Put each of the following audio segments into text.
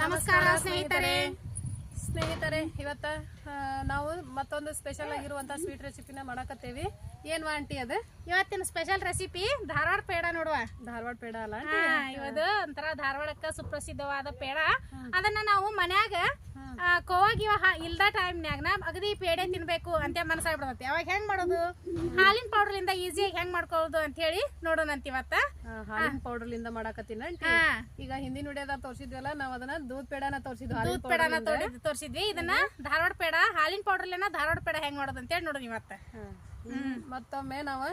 ನಮಸ್ಕಾರ ಸ್ನೇಹಿತರೆ. ಸ್ನೇಹಿತರೆ. ಇವತ್ತ ನಾವು ಮತ್ತೊಂದು ಸ್ಪೆಷಲ್ ಆಗಿರುವಂತ ಸ್ವೀಟ್ ರೆಸಿಪಿನ ಮಾಡಕತ್ತೇವಿ. ಏನ್ ಆಂಟಿ ಅದು? ಇವತ್ತಿನ ಸ್ಪೆಷಲ್ ರೆಸಿಪಿ ಧಾರವಾಡ ಪೇಡ ನೋಡುವ. ಧಾರವಾಡ ಪೇಡ ಅಲ್ಲ ಇವದು ಇವತ್ತು ಒಂಥರ ಧಾರವಾಡಕ್ಕ ಸುಪ್ರಸಿದ್ಧವಾದ ಪೇಡ. ಅದನ್ನ ನಾವು ಮನ್ಯಾಗ ಆ, ಕೋವಾ ಗಿವ ಹಾ- ಇಲ್ದ ಟೈಮ್ನ್ಯಾಗ ನಾ ಅಗದಿ ಪೇಡೆ ತಿನ್ಬೇಕು ಅಂತ ಮನಸ್ಸಾಗ್ಬಿಡ್ತೈತಿ. ಅವಾಗ ಹೆಂಗ್ ಮಾಡೋದು? ಹಾಲಿನ ಪೌಡರ್ಲಿಂದ ಈಸಿಯಾಗಿ ಹೆಂಗ್ ಮಾಡ್ಕೊಳ್ಳೋದು ಅಂತ ಹೇಳಿ ನೋಡೋಣಂತ ಇವತ್ತ. ಆ, ಹಾಲಿನ ಪೌಡರ್ ಲಿಂದ ಮಾಡಕತ್ತೀನಿ. ಈಗ ಹಿಂದಿನ ವಿಡಿಯೋದಾಗ ತೋರಿಸಿದ್ವಲ್ಲ ನಾವ್ ಅದನ್ನ ದೂದ್ ಪೇಡನ ತೋರಿಸಿದ್ವಿ ದೂದ್ ಪೇಡನ ತೋರಿಸಿದ್ವಿ. ಇದನ್ನ ಧಾರವಾಡ ಪೇಡ ಹಾಲಿನ ಪೌಡರ್ಲಿನ ಧಾರವಾಡ ಪೇಡ ಹೆಂಗ್ ಮಾಡೋದು ಅಂತ ಹೇಳಿ ನೋಡೋಣ ಇವತ್ತ. ಮತ್ತೊಮ್ಮೆ ನಾವು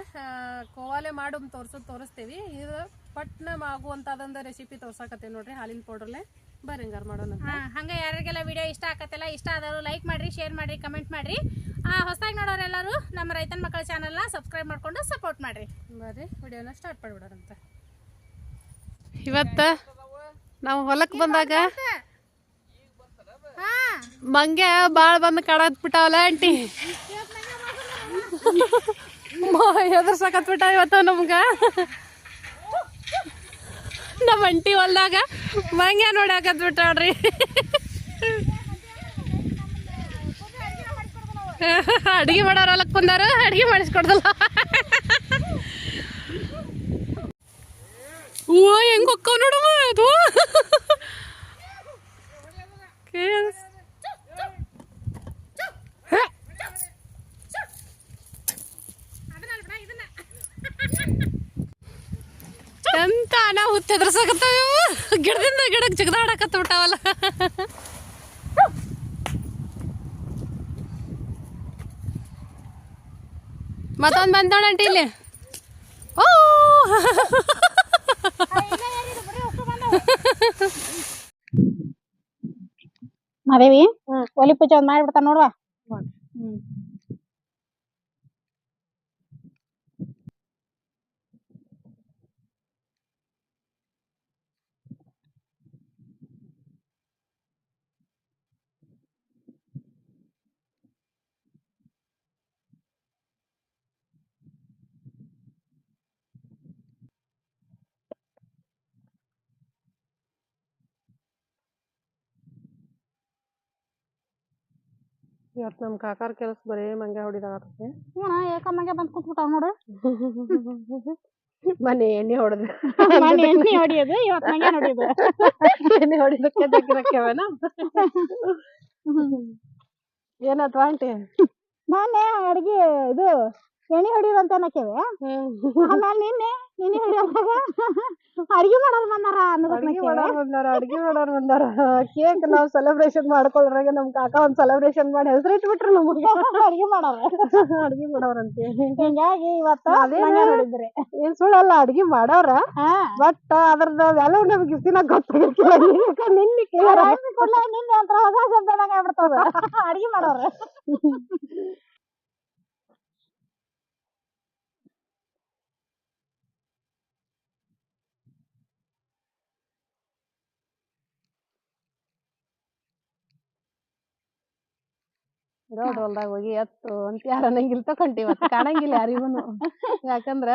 ಕೋವಾಲೆ ಮಾಡು ತೋರ್ಸೋದ್ ತೋರಿಸ್ತೀವಿ. ಇದು ಪಟ್ನ ಆಗುವಂತದೊಂದು ರೆಸಿಪಿ ತೋರ್ಸಾಕತ್ತೀವಿ ನೋಡ್ರಿ ಹಾಲಿನ ಪೌಡರ್ಲೆ ಬರ್ರಿ ಹಂಗಾರ ಮಾಡೋಣ ಹಂಗೆ ಹಂಗ ಯಾರಿಗೆಲ್ಲ ವಿಡಿಯೋ ಇಷ್ಟ ಆಕತ್ತಲ್ಲ ಇಷ್ಟ ಆದವರು ಲೈಕ್ ಮಾಡ್ರಿ ಶೇರ್ ಮಾಡ್ರಿ ಕಮೆಂಟ್ ಮಾಡ್ರಿ. ಆ, ಹೊಸದಾಗಿ ನೋಡೋರೆಲ್ಲರೂ ನಮ್ಮ ರೈತನ ಮಕ್ಕಳ ಚಾನಲ್ನ ಸಬ್ಸ್ಕ್ರೈಬ್ ಮಾಡ್ಕೊಂಡು ಸಪೋರ್ಟ್ ಮಾಡ್ರಿ. ಬರ್ರಿ ವಿಡಿಯೋನ ಸ್ಟಾರ್ಟ್ ಮಾಡಿಬಿಡೋರಂತ. ಇವತ್ತು ನಾವು ಹೊಲಕ್ಕೆ ಬಂದಾಗ ಹಾ. ಮಂಗೆ ಭಾಳ ಬಂದು ಕಾಡತ್ ಬಿಟ್ಟಾವಲ್ಲ ಆಂಟಿ? ಹೆದರ್ಸಕತ್ ಬಿಟ್ಟ ಇವತ್ತು ನಮ್ಗ? ನಮ್ಮ ಅಂಟಿ ಹೊಲ್ದಾಗ ಮಂಗೆ ನೋಡಾಕತ್ ಬಿಟ್ಟಾಳ್ರಿ ಅಡ್ಗೆ ಮಾಡೋರ್ ಹೊಲಕ್ ಅಡಿಗೆ ಮಾಡಿಸ್ಕೊಡ್ದಲ್ಲ. ಹೂವ ಹೆಂಗ್ ಹೊಕ್ಕವ್ ನೋಡಮ್ಮ ಅದು. ಕೇಳ್ಸ್- ಎಂತ ನಾ ಹುತ್ತ ಎದುರ್ಸಕತ್ತಾವ ಗಿಡಕ್ಕೆ ಜಿಗದಾಡಕತ್ತ ಬಿಟ್ಟಾವಲ್ಲ. ಮತ್ತೊಂದು ಬಂದ್ ನೋಡಂಟಿ ಇಲ್ಲಿ. ಓ! ಮಾದೇವಿ ಒಲಿ ಪೂಜೆ ಒಂದ್ ಮಾಡಿಬಿಡ್ತಾನ ನೋಡುವ? ಇವತ್ತು ನಮ್ಮ ಕಾಕಾರ ಕೆಲಸ ಬರೀ ಮಂಗೆ ಹೊಡಿದಾಗತ್ತೆ ಹ್ಞೂ ಮಂಗೆ ಬಂದು ಕುಂತ್ಬಿಟ್ಟಾವ ನೋಡು. ಮನೆ ಎಣ್ಣೆ ಹೊಡೆದು ಮನೆ ಎಣ್ಣೆ ಹೊಡಿಯೋದು ಇವತ್ತು ಮಂಗೆ ಹೊಡಿಯೋದು. ಎಣ್ಣೆ ಹೊಡಿದಕ್ಕೆ ಜಗ್ಗಿರಕ್ಕೆವನ ಏನಾಯ್ತು ಆಂಟಿ? ಮೊನ್ನೆ ಅಡ್ಗೆ ಇದು ಎಣ್ಣೆ ಹೊಡಿಯೋದು ಅಂತ ಅನ್ನಕ್ಕೇವೆ ಆಮೇಲೆ ನಿನ್ನೆ ಅಡ್ಗೆ ಮಾಡೋರು ಬಂದಾರ ಅಡ್ಗೆ ಮಾಡೋರ್ ಬಂದಾರ ಅಡ್ಗೆ ಮಾಡೋರ್ ಬಂದಾರ. ಕೇಕ್ ನಾವ್ ಸೆಲೆಬ್ರೇಷನ್ ಮಾಡ್ಕೊಳ್ಳೋರಾಗ ನಮ್ ಕಾಕ ಒಂದ್ ಸೆಲೆಬ್ರೇಷನ್ ಮಾಡಿ ಹೆಸರು ಇಟ್ಬಿಟ್ರು ನಮಗೆ. ಅಡ್ಗೆ ಮಾಡೋರು. ಅಡ್ಗೆ ಮಾಡೋರಂತೆ ಹಿಂಗಾಗಿ ಇವತ್ತು ಹೊಡಿದ್ರಿ ಏನ್ ಸುಳ್ಳಲ್ಲ ಅಡ್ಗೆ ಮಾಡೋರ. ಬಟ್ ಅದ್ರದ್ದು ವ್ಯಾಲ್ಯೂ ನಮ್ಗೆ ಇಷ್ಟಿನ ಗೊತ್ತಾಗಿರ್ತಿಲ್ಲ ನಿನ್ನೆ ಕೊಡ್ಲ ನಿನ್ನೆ ಅಂತ ಹೊಸ ಆಗ್ಬಿಡ್ತದ. ಅಡ್ಗೆ ಮಾಡೋರು. ದೊಡ್ಡ ಹೊಲ್ದಾಗ ಹೋಗಿ ಎತ್ತು ಅಂತ ಯಾರ ಅನ್ನಂಗಿಲ್ಲ ತಕೊಂತೀವಿ ಇವತ್ತು ಕಾಣಂಗಿಲ್ಲ ಯಾರಿಗೂನು. ಯಾಕಂದ್ರ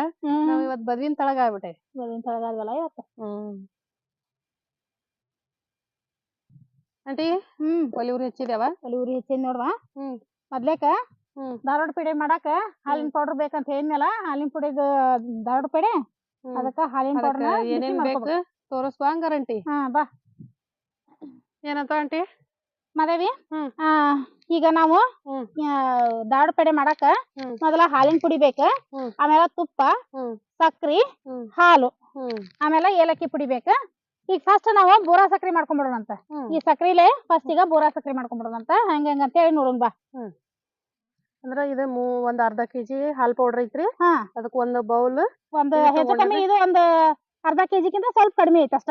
ನಾವ್ ಇವತ್ ಬದ್ವಿನ ತಳಗ ಆಗ್ಬಿಟ್ಟೆ. ಬದಿನ ತಳಗ ಇವತ್ತು? ಹ್ಮ್. ಆಂಟಿ ಹ್ಮ್. ಒಲಿ ಉರಿ ಹಚ್ಚಿದ್ಯಾವ? ಒಲಿ ಉರಿ ಹೆಚ್ಚಿನ ನೋಡ್ವ? ಹ್ಮ್. ಮೊದ್ಲೇಕ ಧಾರವಾಡ ಪೇಡೆ ಮಾಡಾಕ ಹಾಲಿನ ಪೌಡರ್ ಬೇಕಂತ ಹೇಳಿದ್ನಲ್ಲ ಹಾಲಿನ ಪುಡಿದ ಧಾರವಾಡ ಪೇಡೆ. ಅದಕ್ಕ ಹಾಲಿನ ಅದಕ್ಕ ಪೌಡರ್ ಏನೇನ್ ಬೇಕು ಹಂಗಾರ ಆಂಟಿ. ಹಾ ಬಾ. ಏನಂತ ಆಂಟಿ? ಮಾದೇವಿ ಹ್ಮ್. ಈಗ ನಾವು ದಾಡ್ ಪೇಡೆ ಮಾಡಾಕ ಮೊದಲ ಹಾಲಿನ ಪುಡಿ ಬೇಕ ಆಮೇಲೆ ತುಪ್ಪ ಸಕ್ರಿ ಹಾಲು ಆಮೇಲೆ ಏಲಕ್ಕಿ ಪುಡಿ ಬೇಕ. ಈಗ ಫಸ್ಟ್ ನಾವು ಬೋರಾ ಸಕ್ರಿ ಮಾಡ್ಕೊಂಡ್ಬಿಡೋಣಂತ ಈ ಸಕ್ರಿಲೆ ಫಸ್ಟ್ ಈಗ ಬೋರಾ ಸಕ್ರಿ ಮಾಡ್ಕೊಂಡ್ಬಿಡೋಣಂತ ಹಂಗ ಹಂಗ ಅಂತ ಹೇಳಿ ನೋಡೋಣ ಬಾ. ಅಂದ್ರ ಇದು ಒಂದ್ ಅರ್ಧ ಕೆಜಿ ಹಾಲ್ ಪೌಡರ್ ಐತ್ರಿ. ಹಾ. ಅದಕ್ ಒಂದ್ ಬೌಲ್ ಒಂದ್ ಹೆಚ್ಚು ಕಮ್ಮಿ? ಇದು ಒಂದ್ ಅರ್ಧ ಕೆಜಿಗಿಂತ ಸ್ವಲ್ಪ ಕಡಿಮೆ ಐತಿ ಅಷ್ಟ.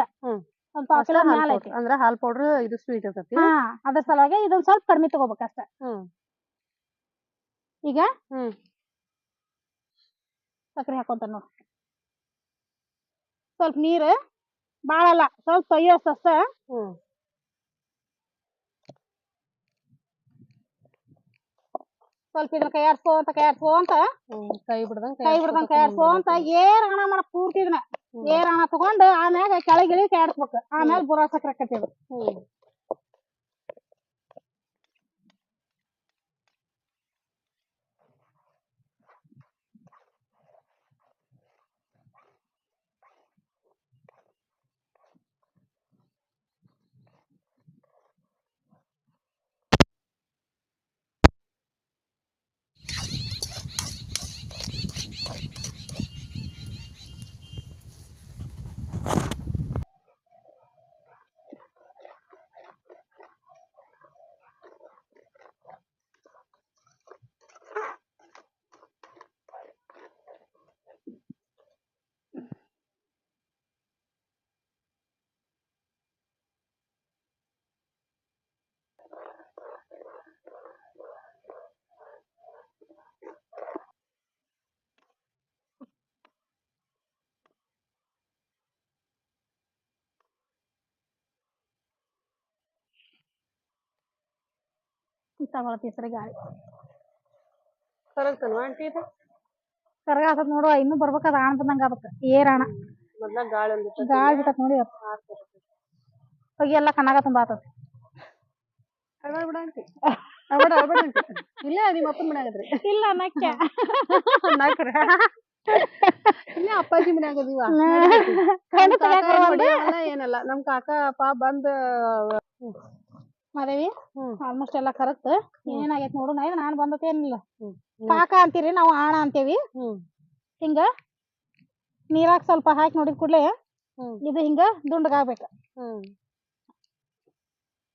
ಒಂದ್ ಪಾವ್ ಕಿಲೋ ಮ್ಯಾಲ ಐತಿ. ಅಂದ್ರ ಹಾಲ್ ಪೌಡರ್ ಇದು ಸ್ವೀಟ್ ಇರ್ತೈತಿ. ಹಾ ಅದ್ರ ಸಲುವಾಗಿ ಇದೊಂದ್ ಸ್ವಲ್ಪ ಕಡಿಮೆ ತಗೋಬೇಕ ಅಷ್ಟ. ಹ್ಮ್. ಈಗ ಹ್ಮ್. ಸಕ್ರಿ ಹಾಕೊಂತ ನೋಡ್. ಸ್ವಲ್ಪ ನೀರ್ ಬಾಳಲ್ಲ ಸ್ವಲ್ಪ ತೊಯ್ಯೋಸ್ಟ್ ಅಷ್ಟ ಹ್ಮ್. ಸ್ವಲ್ಪ ಇದನ್ನ ಕೈ ಆಡ್ಸ್ಕೋ ಅಂತ ಕೈ ಆಡ್ಸ್ಕೋ ಅಂತ ಕೈ ಬಿಡ್ದಂಗ ಕೈ ಬಿಡ್ದಂಗ್ ಕೈ ಅಂತ ಏರ್ ಹಣ ಮಾಡ ಪೂರ್ತಿ ಇದನ್ನ ಏರ್ ಹಣ ತಗೊಂಡ್ ಆಮ್ಯಾಗ ಇಳಿ ಕೈ ಆಡ್ಸ್ಬೇಕು. ಆಮ್ಯಾಲ ಬುರಾ ಸಕ್ರೆ ತಗೊಳತಿ ಸರಿ ಗಾಳಿ. ಕರಗ್ತಾನ ಆಂಟಿ ಇದು? ಕರ್ಗಾತತ್ ನೋಡುವ ಇನ್ನೂ ಬರ್ಬೇಕಾದ ಆಣ ಬಂದಂಗ ಆಗ್ಬೇಕು ಏರ್ ಆಣ ಮೊದ್ಲ ಗಾಳಿ ಬಿಟ್ಟ ಗಾಳಿ ಬಿಟ್ಟತ್ ನೋಡಿ ಹೋಗಿ ಎಲ್ಲ ಕಣ್ಣಾಗ ತುಂಬ ಇಲ್ಲ ಅಳ್ಬೇಡ ಬಿಡ ಆಂಟಿ. ಅಳ್ಬೇಡ ಅಳ್ಬೇಡ ಆಂಟಿ. ಇಲ್ಲೇ ನಿಮ್ಮ ಅಪ್ಪನ ಮನ್ಯಾಗದ್ರಿ ಇಲ್ಲ ನಾಲ್ಕರ ಇಲ್ಲೇ ಅಪ್ಪಾಜಿ ಮನ್ಯಾಗ ಅದೀವ. ಏನಲ್ಲ. ನಮ್ ಕಾಕ ಪಾ ಬಂದ್ ಮಾದೇವಿ? ಆಲ್ಮೋಸ್ಟ್ ಎಲ್ಲ ಕರೆಕ್ಟ್ ಏನಾಗೈತ್ ನೋಡು ನಾ ಇದು ನಾನ್ ಬಂದತೆ ಏನಿಲ್ಲ ಹ್ಮ್. ಕಾಕ ಅಂತೀರಿ ನಾವು ಆಣ ಅಂತೇವಿ. ಹಿಂಗ ನೀರಾಗ ಸ್ವಲ್ಪ ಹಾಕಿ ನೋಡಿದ ಕೂಡಲೇ ಇದು ಹಿಂಗ ದುಂಡಗಾಗ್ಬೇಕು.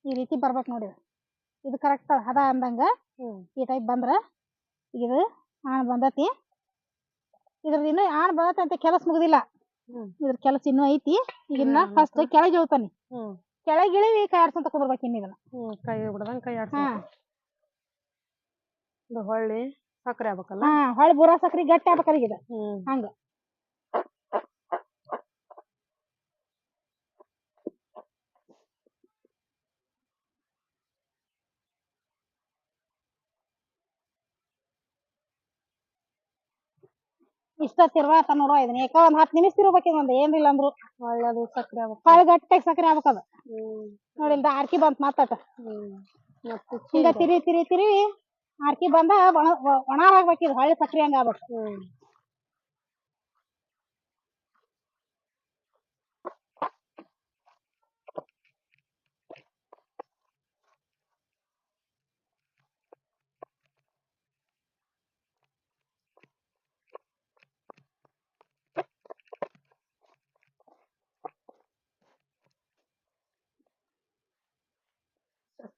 ಈ ರೀತಿ ಬರ್ಬೇಕು ನೋಡಿ. ಇದು ಕರೆಕ್ಟ್ ಹದ ಅಂದಂಗ ಈ ಟೈಪ್ ಬಂದ್ರ ಇದು ಆಣ ಬಂದತಿ. ಇದ್ರದ್ದು ಇನ್ನೂ ಆಣ ಬಂದತಿ ಅಂತ ಕೆಲಸ ಮುಗ್ದಿಲ್ಲ. ಇದ್ರ ಕೆಲಸ ಇನ್ನೂ ಐತಿ. ಇದನ್ನ ಫಸ್ಟ್ ಕೆಳಗೆ ಇಳ್ತಾನೆ ಹ್ಮ್ ಕೆಳಗೆ ಇಳಿವಿ ಕೈ ಆಡ್ಸಂತ ಕುಂದ್ರಬೇಕು ಇನ್ನು ಇದನ್ನ ಹ್ಮ್ ಕೈ ಬಿಡದಂಗ ಕೈ ಆಡ್ಸ. ಹಾ. ಇದು ಹೊಳ್ಳಿ ಸಕ್ರೆ ಆಗ್ಬೇಕಲ್ಲ? ಹಾ ಹೊಳ್ಳಿ ಬುರಾ ಸಕ್ರಿ ಗಟ್ಟಿ ಇದು. ಹ್ಮ್. ಹಂಗ. ಇಷ್ಟ ತಿರ್ವಾತ ನೋಡುವ ಇದನ್ನ. ಯಾಕ ಒಂದ್ ಹತ್ತು ನಿಮಿಷ ತಿರ್ಬೇಕಿದ್ ಒಂದ್ ಏನಿಲ್ಲ ಅಂದ್ರು. ಒಳ್ಳೇದು ಸಕ್ರೆ ಆಗ್ಬೇಕು. ಹೊಳ್ಳಿ ಗಟ್ಟಿಯಾಗಿ ಸಕ್ರಿ ಆಗ್ಬೇಕದ. ಹ್ಮ್. ನೋಡಿ ಇಲ್ದ ಆರ್ಕಿ ಬಂತ್ ಮಾತಾಟ ಹಿಂಗ ತಿರಿ ತಿರಿ ತಿರಿ ಆರ್ಕಿ ಬಂದ ಒಣ ಒಣ ಆಗ್ಬೇಕಿದ್ ಹೊಳ್ಳಿ ಸಕ್ರಿ ಹಂಗ ಆಗ್ಬೇಕು.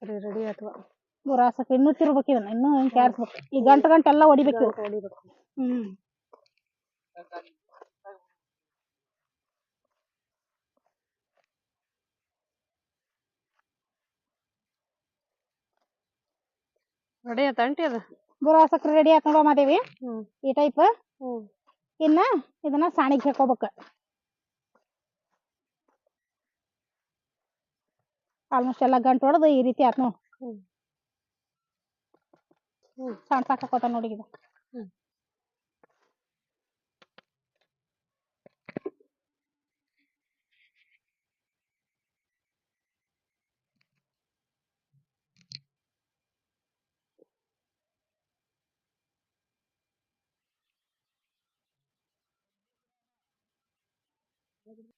ಸಕ್ರೆ ರೆಡಿ ಅಥವಾ ಬುರಾ ಸಕ್ರಿ ಇನ್ನೂ ತಿರ್ಬೇಕು ಇದನ್ನ ಇನ್ನೂ ಹಿಂಗ್ ಕ್ಯಾರ್ಸ್ಬೇಕು ಈ ಗಂಟು ಗಂಟು ಎಲ್ಲ ಹೊಡಿಬೇಕು. ಹೊಡಿಬೇಕು. ಹ್ಮ್. ರೆಡಿ ಆಯ್ತು ಅಂಟಿ ಅದು? ಬುರಾ ಸಕ್ರಿ ರೆಡಿ ಹಾಕೊಂಡು ನೋಡುವ ಮಾದೇವಿ. ಈ ಟೈಪ್ ಹ್ಮ್. ಇನ್ನ ಇದನ್ನ ಸಾಣಿಗೆ ಹಾಕೋಬೇಕು. ಆಲ್ಮೋಸ್ಟ್ ಎಲ್ಲ ಗಂಟು ಹೊಡೆದು ಈ ರೀತಿ ಆತ್ ನೋಡ್. ಹ್ಮ್. ಹ್ಮ್. ಸಣ್ಣ ಸಾಕ್ ಹಾಕೋತ ನೋಡಿ ಇದು ಹ್ಮ್. ಮಾದೇವಿ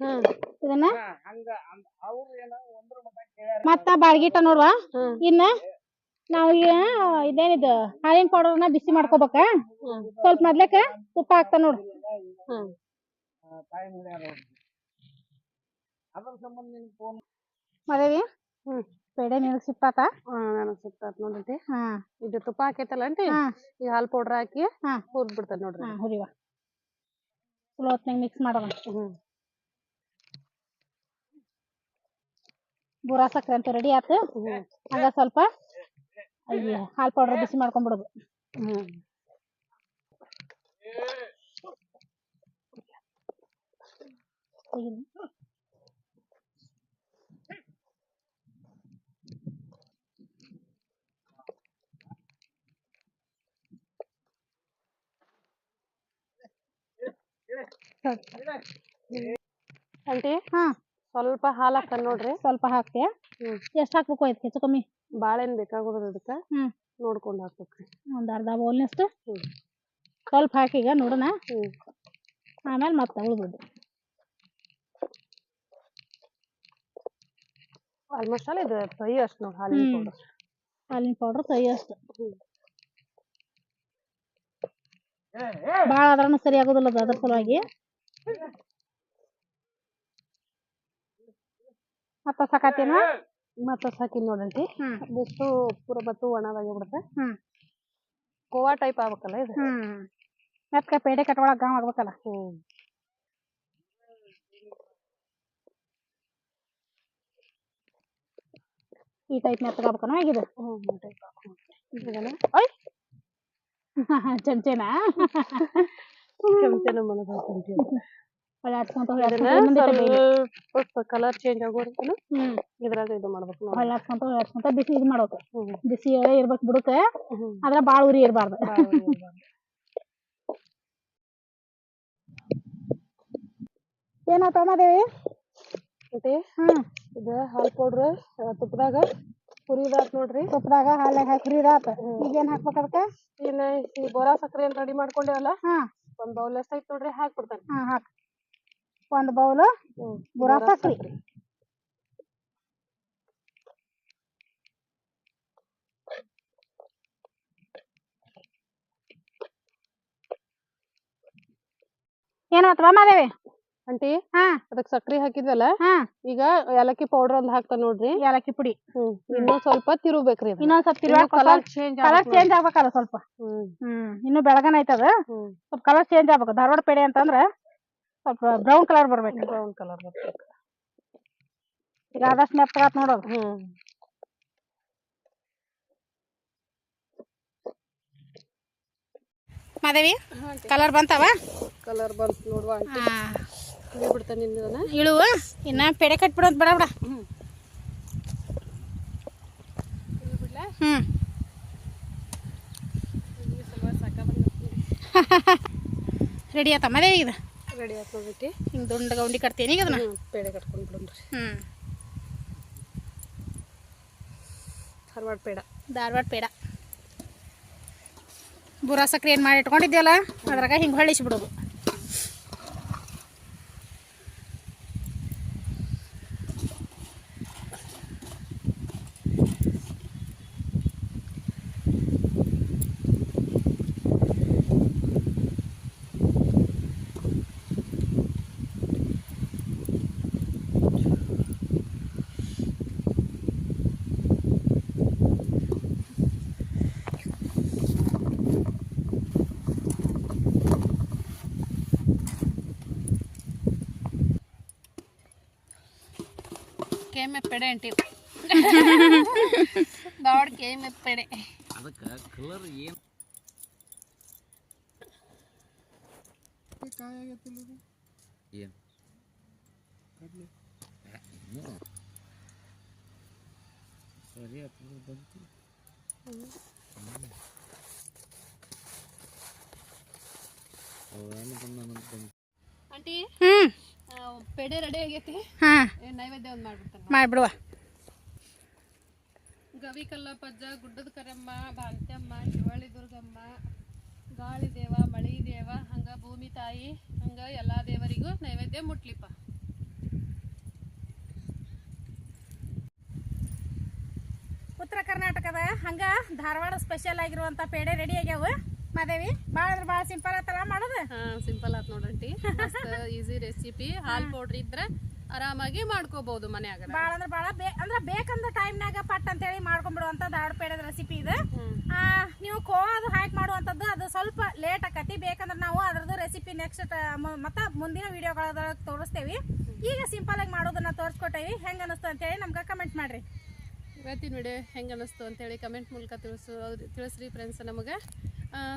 ಹ್ಮ್. ಇದನ್ನ? ಮತ್ತ ಬಾಳ್ಗಿಟ ನೋಡುವ? ಇನ್ನ ನಾವು ಇದೇನಿದು ಹಾಲಿನ ಪೌಡರ್ನ ಬಿಸಿ ಮಾಡ್ಕೋಬೇಕ? ಸ್ವಲ್ಪ ಮೊದ್ಲೇಕ ತುಪ್ಪ ಹಾಕ್ತಾ ನೋಡ್. ಹ್ಮ್. ಪೇಡೆ ನಿನಗ್ ಸಿಕ್ತಾತ? ಹಾ ನನಗ್ ಸಿಕ್ತಾತ್ ನೋಡ್ರಿ. ಹಾ. ಇದು ತುಪ್ಪ ಹಾಕೈತಲ್ಲ ಅಂಟಿ ಹಾ. ಈ ಹಾಲ್ ಪೌಡರ್ ಹಾಕಿ ಹಾ. ಹುರ್ದ್ ಬಿಡ್ತಾರ ನೋಡ್ರಿ. ಹಾ ಹುರಿವ. ಚಲೋ ಹೊತ್ನಾಗ ಮಿಕ್ಸ್ ಮಾಡೋಣ. ಬುರಾ ಸಕ್ರೆ ಅಂತ ರೆಡಿ ಆತು. ಹ್ಮ್ ಹಂಗ ಸ್ವಲ್ಪ ಅಯ್ಯ ಹಾಲ್ ಪೌಡರ್ ಬಿಸಿ ಮಾಡ್ಕೊಂಡ್ಬಿಡೋದು ಹ್ಮ್. ತೆಗೀನಿ. ಆಂಟಿ ಹಾ. ಸ್ವಲ್ಪ ಹಾಲು ಹಾಕ ನೋಡ್ರಿ. ಸ್ವಲ್ಪ ಹಾಕ್ತೆ ಹ್ಮ್. ಎಷ್ಟ್ ಹಾಕ್ಬೇಕು ಇದಕ್ಕೆ ಹೆಚ್ಚು ಕಮ್ಮಿ? ಬಾಳೆಹಣ್ಣು ಬೇಕಾಗೋದ್ರ ಅದಕ್ಕ. ಹ್ಮ್. ನೋಡ್ಕೊಂಡ್ ಹಾಕ್ಬೇಕ್ರಿ ಒಂದ್ ಅರ್ಧ ಬೌಲ್ನಷ್ಟು ಹ್ಮ್. ಸ್ವಲ್ಪ ಹಾಕಿ ಈಗ ನೋಡೋಣ ಹ್ಮ್. ಆಮೇಲೆ ಮತ್ತೆ ಉಳ್ಬೋದು ಆಲ್ಮೋಸ್ಟ್ ಆಲ್ ಇದು ಕೈ ಅಷ್ಟು ನೋಡಿ ಹಾಲಿನ ಹ್ಮ್. ಪೌಡರ್ ಹಾಲಿನ ಪೌಡರ್ ಕೈ ಅಷ್ಟು. ಹ್ಮ್. ಭಾಳ ಆದ್ರೂ ಸರಿ ಆಗೋದಿಲ್ಲ ಅದು ಅದ್ರ ಸಲುವಾಗಿ. ಮತ್ತ ಸಾಕತ್ತೇನ? ಮತ್ತ ಹಾಕಿ ನೋಡಂಟಿ ಹ್ಮ್. ಪುರ ಪೂರ ಬತ್ತು ಒಣದಾಗಿ ಬಿಡುತ್ತೆ ಹ್ಮ್. ಕೋವಾ ಟೈಪ್ ಆಗ್ಬೇಕಲ್ಲ ಇದು? ಹ್ಮ್. ಮತ್ತ ಪೇಡೆ ಕಟ್ಕೊಳಕ್ ಗಾಮ್ ಆಗ್ಬೇಕಲ್ಲ? ಹ್ಮ್. ಈ ಟೈಪ್ ಮೆತ್ತಗಾಗ್ಬೇಕನ ಇದು? ಇದನ್ನ ಓಯ್. ಚಮಚೆನಾ? ಚಮಚನ ಮಾಡೋದು ಚಮಚ ಹೊಳೆ ಹಚ್ಕೊಂತ ಇದನ್ನ ಸ್ವಲ್ಪ ಕಲರ್ ಚೇಂಜ್ ಹ್ಮ್. ಇದ್ರಾಗ ಇದು ಮಾಡ್ಬೇಕು ನೋಡಿ. ಹೊಳೆ ಹಚ್ಕೊಂತ ಹೊಳೆ ಹಚ್ಕೊಂತ ಬಿಸಿ ಇದು ಆದ್ರ ಬಿಸಿ ಇರ್ಬೇಕು ಬುಡಕ ಅದ್ರ ಬಾಳ ಉರಿ ಇರಬಾರ್ದು. ಏನಾತ ಮಾದೇವಿ ಮತ್ತೆ ಹ್ಮ್. ಇದು ಹಾಲ್ ಪೌಡ್ರ್ ತುಪ್ಪದಾಗ ಹುರಿದಾತ್ ನೋಡ್ರಿ. ತುಪ್ಪದಾಗ ಹಾಲಾಗ ಹಾಕಿ ಹುರಿದಾತ. ಈಗ ಏನ್ ಹಾಕ್ಬೇಕು ಅದಕ್ಕ? ಇನ್ನ ಈ ಬೋರಾ ಸಕ್ಕರೆ ಏನ್ ರೆಡಿ ಮಾಡ್ಕೊಂಡೇವಲ್ಲ? ಹಾ. ಒಂದ್ ಬೌಲ್ ಎಷ್ಟ್ ಐತ್ ನೋಡ್ರಿ ಹಾಕ್ಬಿಡ್ತಾನೆ. ಹಾ ಹಾಕ್. ಒಂದ್ ಬೌಲ್ ಬುರಾ ಸಕ್ರಿ ಏನಾತವ ಮಾದೇವಿ ಅಂಟಿ ಹಾ. ಅದಕ್ ಸಕ್ರಿ ಹಾಕಿದ್ವಲ್ಲ? ಹಾ. ಈಗ ಏಲಕ್ಕಿ ಪೌಡರ್ ಒಂದ್ ಹಾಕ್ತ ನೋಡ್ರಿ. ಏಲಕ್ಕಿ ಪುಡಿ. ಹ್ಮ್. ಇನ್ನೂ ಸ್ವಲ್ಪ ತಿರುಗ್ಬೇಕ್ರಿ ಇನ್ನೊಂದ್ ಸ್ವಲ್ಪ ತಿರ್ಗಾಕ್ ಕಲರ್ ಚೇಂಜ್ ಕಲರ್ ಚೇಂಜ್ ಆಗ್ಬೇಕಲ್ಲ ಸ್ವಲ್ಪ. ಹ್ಮ್. ಇನ್ನು ಬೆಳಗನ ಐತದ ಸ್ವಲ್ಪ ಕಲರ್ ಚೇಂಜ್ ಆಗ್ಬೇಕು. ಧಾರವಾಡ ಪೇಡೆ ಅಂತಂದ್ರ ಸ್ವಲ್ಪ ಬ್ರೌನ್ ಕಲರ್ ಬರ್ಬೇಕು. ಬ್ರೌನ್ ಕಲರ್ ಬರ್ಬೇಕು. ಈಗ ಆದಷ್ಟು ಮೆತ್ತಗಾತ್ ನೋಡೋದು ಹ್ಮ್. ಮಾದೇವಿ ಕಲರ್ ಬಂತಾವ? ಕಲರ್ ಬಂತು ನೋಡುವ ಬಿಡ್ತಾನೆ ನಿನ್ನ ಇಳುವ ಇನ್ನ ಪೆಡೆ ಕಟ್ಬಿಡೋದ್ ಬೇಡ ಬಿಡ. ಹ್ಮ್. ಬಿಡ್ಲಾ? ಹ್ಮ್. ರೆಡಿ ಆತ ಮದೇವಿ ಇದು? ರೆಡಿ ಆತ್ ಹಿಂಗೆ ದುಂಡಗ ದುಂಡ ಗೌಂಡಿ ಕಟ್ತೀನಿ ಈಗ ಅದನ್ನ? ಪೇಡೆ ಬಿಡೋಣ ಬಿಡೋಣ್ರಿ. ಹ್ಞೂ ಧಾರವಾಡ ಪೇಡ. ಧಾರವಾಡ ಪೇಡ. ಬುರಾ ಸಕ್ರೆ ಏನು ಮಾಡಿ ಇಟ್ಕೊಂಡಿದ್ಯಲ್ಲ? ಅದ್ರಾಗ ಹಿಂಗೆ ಹೊಳಿಸ್ಬಿಡೋದು ಕೆಮ್ಮೆ ಪೇಡೆ ಅಂಟಿ. ಧಾರವಾಡ ಕೆಮ್ಮೆ ಪೇಡೆ. ಅದಕ್ಕೆ ಕಲರ್ ಏನು? ಏನು? ಸರಿ ಆಗ್ತದೆ ಬಂತು. ಅವೇನು ಬಂದ ಬಂತು ಆಂಟಿ? ಹ್ಞೂ ಪೇಡೆ ರೆಡಿ ಆಗೈತಿ. ಹಾ. ನೈವೇದ್ಯ ಒಂದು ಮಾಡ್ಬಿಡ್ತಾನೆ. ಮಾಡ್ಬಿಡುವ. ಗವಿ ಕಲ್ಲಪ್ಪಜ್ಜ ಗುಡ್ಡದ ಕರಮ್ಮ ಭಾಂತ್ಯಮ್ಮ ಶಿವಳ್ಳಿ ದುರ್ಗಮ್ಮ ಗಾಳಿ ದೇವ ಮಳಿ ದೇವ ಹಂಗ ಭೂಮಿ ತಾಯಿ ಹಂಗ ಎಲ್ಲಾ ದೇವರಿಗೂ ನೈವೇದ್ಯ ಮುಟ್ಲಿಪ್ಪ. ಉತ್ತರ ಕರ್ನಾಟಕದ ಹಂಗ ಧಾರವಾಡ ಸ್ಪೆಷಲ್ ಆಗಿರುವಂತ ಪೇಡೆ ರೆಡಿ ಆಗ್ಯಾವ. ಮಾದೇವಿ ಭಾಳ ಅಂದ್ರೆ ಭಾಳ ಸಿಂಪಲ್ ಆತಲ್ಲ ಮಾಡೋದು? ಹಾ ಸಿಂಪಲ್ ಆತ್ ನೋಡಂಟಿ ಈಸಿ ರೆಸಿಪಿ ಹಾಲ್ ಪೌಡ್ರ್ ಇದ್ರೆ ಆರಾಮಾಗಿ ಮಾಡ್ಕೋಬಹುದು ಮನ್ಯಾಗ ಭಾಳ ಅಂದ್ರೆ ಭಾಳ ಬೇ ಅಂದ್ರೆ ಬೇಕಂದ ಟೈಮ್ನಾಗ ಪಟ್ ಅಂತೇಳಿ ಮಾಡ್ಕೊಂಡ್ಬಿಡುವಂತ ಧಾರವಾಡ ಪೇಡದ ರೆಸಿಪಿ ಇದು. ನೀವು ಖೋವಾ ಅದು ಹಾಕಿ ಮಾಡುವಂಥದ್ದು ಅದು ಸ್ವಲ್ಪ ಲೇಟ್ ಆಕತಿ. ಬೇಕಂದ್ರೆ ನಾವು ಅದ್ರದ್ದು ರೆಸಿಪಿ ನೆಕ್ಸ್ಟ್ ಮತ್ತೆ ಮುಂದಿನ ವಿಡಿಯೋಗಳದಾಗ ತೋರಿಸ್ತೇವಿ. ಈಗ ಸಿಂಪಲ್ ಆಗಿ ಮಾಡೋದನ್ನ ತೋರಿಸ್ಕೊಟ್ಟೇವಿ. ಹೆಂಗ ಅನಿಸ್ತು ಅಂತೇಳಿ ನಮ್ಗೆ ಕಮೆಂಟ್ ಮಾಡ್ರಿ. ಇವತ್ತಿನ ವಿಡಿಯೋ ಹೆಂಗೆ ಅನಿಸ್ತು ಅಂತೇಳಿ ಕಮೆಂಟ್ ಮೂಲಕ ತಿಳಿಸು ತಿಳಿಸ್ರಿ ಫ್ರೆಂಡ್ಸ್ ನಮಗೆ.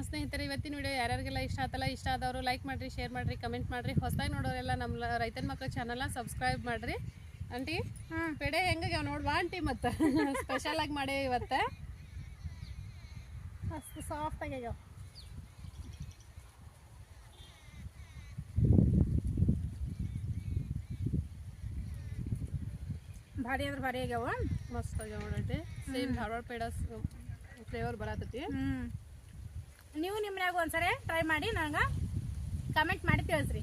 ಸ್ನೇಹಿತರೆ ಇವತ್ತಿನ ವಿಡಿಯೋ ಯಾರ್ಯಾರಿಗೆಲ್ಲ ಇಷ್ಟ ಆತಲ್ಲ ಇಷ್ಟ ಆದವರು ಲೈಕ್ ಮಾಡಿರಿ ಶೇರ್ ಮಾಡಿರಿ ಕಮೆಂಟ್ ಮಾಡಿರಿ. ಹೊಸದಾಗಿ ನೋಡೋರೆಲ್ಲ ನಮ್ಮ ರೈತನ ಮಕ್ಕಳ ಚಾನಲ್ನ ಸಬ್ಸ್ಕ್ರೈಬ್ ಮಾಡಿರಿ. ಆಂಟಿ ಹಾಂ. ಪೆಡೆ ಹೆಂಗಾಗ್ಯಾವ ನೋಡ್ವಾ ಆಂಟಿ ಮತ್ತೆ. ಸ್ಪೆಷಲ್ ಆಗಿ ಮಾಡೇವಿ ಇವತ್ತೆ. ಅಷ್ಟು ಸಾಫ್ಟ್ ಆಗ್ಯಾವ ಭಾರಿ ಅಂದ್ರೆ ಭಾರಿ ಆಗ್ಯಾವ ಮಸ್ತ್ ಆಗ್ಯಾವ ನೋಡಂಟಿ ಸೇಮ್ ಧಾರವಾಡ ಪೇಡ ಫ್ಲೇವರ್ ಬರತೈತಿ. ನೀವು ನಿಮ್ಮನ್ಯಾಗ ಒಂದ್ಸರಿ ಟ್ರೈ ಮಾಡಿ ನಂಗೆ ಕಮೆಂಟ್ ಮಾಡಿ ತಿಳಿಸ್ರಿ.